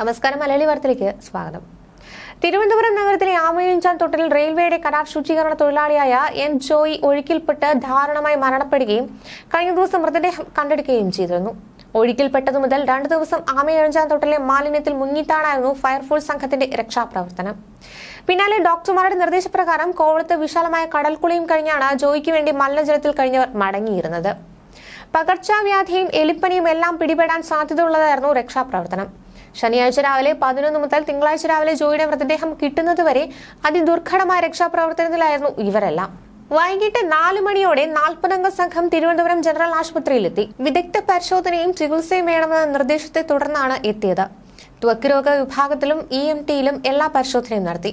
നമസ്കാരം. മലയാളി വാർത്തയിലേക്ക് സ്വാഗതം. തിരുവനന്തപുരം നഗരത്തിലെ ആമയിഞ്ചാൻ തൊട്ടിൽ റെയിൽവേയുടെ കരാർ ശുചീകരണ തൊഴിലാളിയായ എൻ ജോയി ഒഴുക്കിൽപ്പെട്ട് ദാരുണമായി മരണപ്പെടുകയും കഴിഞ്ഞ ദിവസം മൃതദേഹം കണ്ടെടുക്കുകയും ചെയ്തിരുന്നു. ഒഴുക്കിൽപ്പെട്ടതു മുതൽ രണ്ടു ദിവസം ആമയിഴഞ്ചാൻ തൊട്ടിലെ മാലിന്യത്തിൽ മുങ്ങിത്താണായിരുന്നു ഫയർഫോഴ്സ് സംഘത്തിന്റെ രക്ഷാപ്രവർത്തനം. പിന്നാലെ ഡോക്ടർമാരുടെ നിർദ്ദേശപ്രകാരം കോവളത്ത് വിശാലമായ കടൽക്കുളിയും കഴിഞ്ഞാണ് ജോയിക്ക് വേണ്ടി മലിനജലത്തിൽ കഴിഞ്ഞവർ മടങ്ങിയിരുന്നത്. പകർച്ചവ്യാധിയും എലിപ്പനിയും എല്ലാം പിടിപെടാൻ സാധ്യതയുള്ളതായിരുന്നു രക്ഷാപ്രവർത്തനം. ശനിയാഴ്ച രാവിലെ പതിനൊന്ന് മുതൽ തിങ്കളാഴ്ച രാവിലെ ജോയിയുടെ മൃതദേഹം കിട്ടുന്നതുവരെ അതിദുർഘടമായ രക്ഷാപ്രവർത്തനത്തിലായിരുന്നു ഇവരെല്ലാം. വൈകിട്ട് നാല് മണിയോടെ നാൽപ്പതംഗ സംഘം തിരുവനന്തപുരം ജനറൽ ആശുപത്രിയിലെത്തി. വിദഗ്ധ പരിശോധനയും ചികിത്സയും വേണമെന്ന നിർദ്ദേശത്തെ തുടർന്നാണ് എത്തിയത്. ത്വക്ക് രോഗ വിഭാഗത്തിലും ഇ എം ടിയിലും എല്ലാ പരിശോധനയും നടത്തി.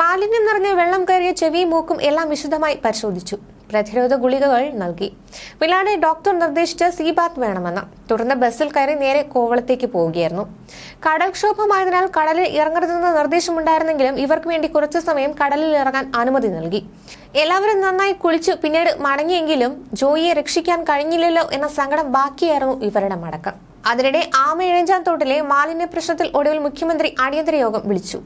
മാലിന്യം നിറഞ്ഞ വെള്ളം കയറിയ ചെവിയും മൂക്കും എല്ലാം വിശദമായി പരിശോധിച്ചു. പ്രതിരോധ ഗുളികകൾ നൽകി. പിന്നാലെ ഡോക്ടർ നിർദ്ദേശിച്ച സി ബാത്ത് വേണമെന്ന്. തുടർന്ന് ബസ്സിൽ കയറി നേരെ കോവളത്തേക്ക് പോവുകയായിരുന്നു. കടൽക്ഷോഭമായതിനാൽ കടലിൽ ഇറങ്ങരുതെന്ന നിർദ്ദേശമുണ്ടായിരുന്നെങ്കിലും ഇവർക്ക് വേണ്ടി കുറച്ചു സമയം കടലിൽ ഇറങ്ങാൻ അനുമതി നൽകി. എല്ലാവരും നന്നായി കുളിച്ചു. പിന്നീട് മടങ്ങിയെങ്കിലും ജോയിയെ രക്ഷിക്കാൻ കഴിഞ്ഞില്ലല്ലോ എന്ന സങ്കടം ബാക്കിയായിരുന്നു ഇവരുടെ മടക്കം. അതിനിടെ ആമയിഴഞ്ചാൻ തോട്ടിലെ മാലിന്യ പ്രശ്നത്തിൽ ഒടുവിൽ മുഖ്യമന്ത്രി അടിയന്തര യോഗം വിളിച്ചു.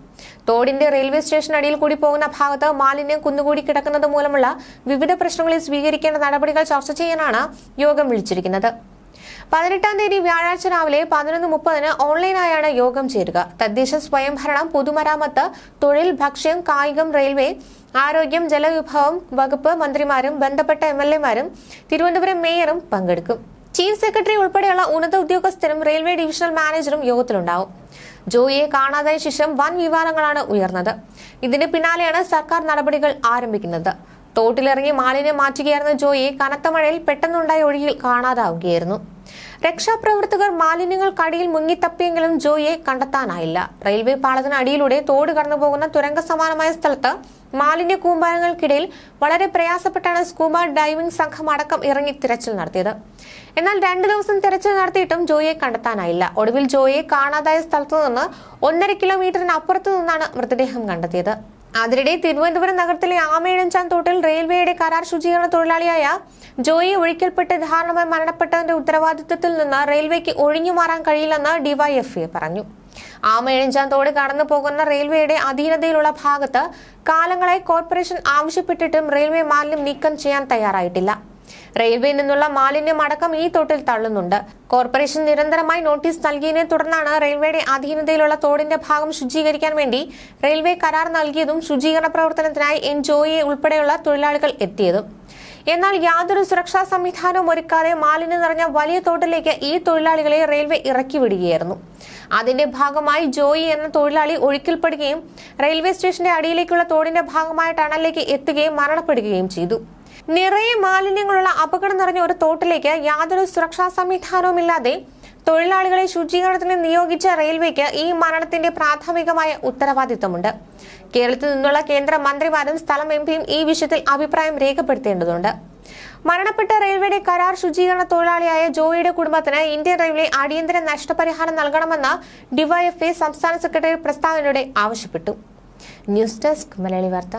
തോടിന്റെ റെയിൽവേ സ്റ്റേഷൻ അടിയിൽ കൂടി പോകുന്ന ഭാഗത്ത് മാലിന്യം കുന്നുകൂടി കിടക്കുന്നത് മൂലമുള്ള വിവിധ പ്രശ്നങ്ങളിൽ സ്വീകരിക്കേണ്ട നടപടികൾ ചർച്ച ചെയ്യാനാണ് യോഗം വിളിച്ചിരിക്കുന്നത്. പതിനെട്ടാം തീയതി വ്യാഴാഴ്ച രാവിലെ പതിനൊന്ന് മുപ്പതിന് ഓൺലൈനായാണ് യോഗം ചേരുക. തദ്ദേശ സ്വയംഭരണം പൊതുമരാമത്ത് തൊഴിൽ ഭക്ഷ്യം കായികം റെയിൽവേ ആരോഗ്യം ജലവിഭവം വകുപ്പ് മന്ത്രിമാരും ബന്ധപ്പെട്ട എം തിരുവനന്തപുരം മേയറും പങ്കെടുക്കും. ചീഫ് സെക്രട്ടറി ഉൾപ്പെടെയുള്ള ഉന്നത ഉദ്യോഗസ്ഥരും റെയിൽവേ ഡിവിഷണൽ മാനേജറും യോഗത്തിലുണ്ടാവും. ജോയിയെ കാണാതായ ശേഷം വൻ വിവാദങ്ങളാണ് ഉയർന്നത്. ഇതിന് പിന്നാലെയാണ് സർക്കാർ നടപടികൾ ആരംഭിക്കുന്നത്. തോട്ടിലിറങ്ങി മാലിന്യം മാറ്റുകയായിരുന്ന ജോയിയെ കനത്ത മഴയിൽ പെട്ടെന്നുണ്ടായ ഒഴുകിൽ കാണാതാവുകയായിരുന്നു. രക്ഷാപ്രവർത്തകർ മാലിന്യങ്ങൾക്കടിയിൽ മുങ്ങിത്തപ്പിയെങ്കിലും ജോയിയെ കണ്ടെത്താനായില്ല. റെയിൽവേ പാളത്തിന് അടിയിലൂടെ തോട് കടന്നുപോകുന്ന തുരങ്ക സമാനമായ സ്ഥലത്ത് മാലിന്യ കൂമ്പാരങ്ങൾക്കിടയിൽ വളരെ പ്രയാസപ്പെട്ടാണ് സ്കൂബ ഡൈവിംഗ് സംഘം അടക്കം ഇറങ്ങി തിരച്ചിൽ നടത്തിയത്. എന്നാൽ രണ്ടു ദിവസം തിരച്ചിൽ നടത്തിയിട്ടും ജോയിയെ കണ്ടെത്താനായില്ല. ഒടുവിൽ ജോയിയെ കാണാതായ സ്ഥലത്തു നിന്ന് ഒന്നര കിലോമീറ്ററിന് അപ്പുറത്തു നിന്നാണ് മൃതദേഹം കണ്ടെത്തിയത്. അതിനിടെ തിരുവനന്തപുരം നഗരത്തിലെ ആമേഴഞ്ചാൻ തോട്ടിൽ റെയിൽവേയുടെ കരാർ ശുചീകരണ തൊഴിലാളിയായ ജോയി ഒഴിക്കൽപ്പെട്ട് ധാരണമായി മരണപ്പെട്ടതിന്റെ ഉത്തരവാദിത്വത്തിൽ നിന്ന് റെയിൽവേക്ക് ഒഴിഞ്ഞു മാറാൻ കഴിയില്ലെന്ന് ഡിവൈഎഫ്ഐ പറഞ്ഞു. ആമയിഴഞ്ചാൻ തോട് കടന്നു പോകുന്ന റെയിൽവേയുടെ അധീനതയിലുള്ള ഭാഗത്ത് കാലങ്ങളായി കോർപ്പറേഷൻ ആവശ്യപ്പെട്ടിട്ടും റെയിൽവേ മാലിന്യം നീക്കം ചെയ്യാൻ തയ്യാറായിട്ടില്ല. റെയിൽവേയിൽ നിന്നുള്ള മാലിന്യം അടക്കം ഈ തോട്ടിൽ തള്ളുന്നുണ്ട്. കോർപ്പറേഷൻ നിരന്തരമായി നോട്ടീസ് നൽകിയതിനെ തുടർന്നാണ് റെയിൽവേയുടെ അധീനതയിലുള്ള തോടിന്റെ ഭാഗം ശുചീകരിക്കാൻ വേണ്ടി റെയിൽവേ കരാർ നൽകിയതും ശുചീകരണ പ്രവർത്തനത്തിനായി എൻ ജോയിയെ ഉൾപ്പെടെയുള്ള തൊഴിലാളികൾ എത്തിയതും. എന്നാൽ യാതൊരു സുരക്ഷാ സംവിധാനവും ഒരുക്കാതെ മാലിന്യം നിറഞ്ഞ വലിയ തോട്ടിലേക്ക് ഈ തൊഴിലാളികളെ റെയിൽവേ ഇറക്കി വിടുകയായിരുന്നു അതിന്റെ ഭാഗമായി ജോയി എന്ന തൊഴിലാളി ഒഴുക്കിൽപ്പെടുകയും റെയിൽവേ സ്റ്റേഷന്റെ അടിയിലേക്കുള്ള തോടിന്റെ ഭാഗമായ ടണലിലേക്ക് എത്തുകയും മരണപ്പെടുകയും ചെയ്തു. നിറയെ മാലിന്യങ്ങളുള്ള അപകടം നിറഞ്ഞ ഒരു തോട്ടിലേക്ക് യാതൊരു സുരക്ഷാ സംവിധാനവുമില്ലാതെ തൊഴിലാളികളെ ശുചീകരണത്തിന് നിയോഗിച്ച റെയിൽവേക്ക് ഈ മരണത്തിന്റെ പ്രാഥമികമായ ഉത്തരവാദിത്തമുണ്ട്. കേരളത്തിൽ നിന്നുള്ള കേന്ദ്ര മന്ത്രിമാരും സ്ഥലം എം പിയും ഈ വിഷയത്തിൽ അഭിപ്രായം രേഖപ്പെടുത്തേണ്ടതുണ്ട്. മരണപ്പെട്ട റെയിൽവേയുടെ കരാർ ശുചീകരണ തൊഴിലാളിയായ ജോയിയുടെ കുടുംബത്തിന് ഇന്ത്യൻ റെയിൽവേ അടിയന്തര നഷ്ടപരിഹാരം നൽകണമെന്ന് ഡിവൈഎഫ്ഐ സംസ്ഥാന സെക്രട്ടറി പ്രസ്താവനയോടെ ആവശ്യപ്പെട്ടു. ന്യൂസ് ഡെസ്ക് മലയാളി വാർത്ത.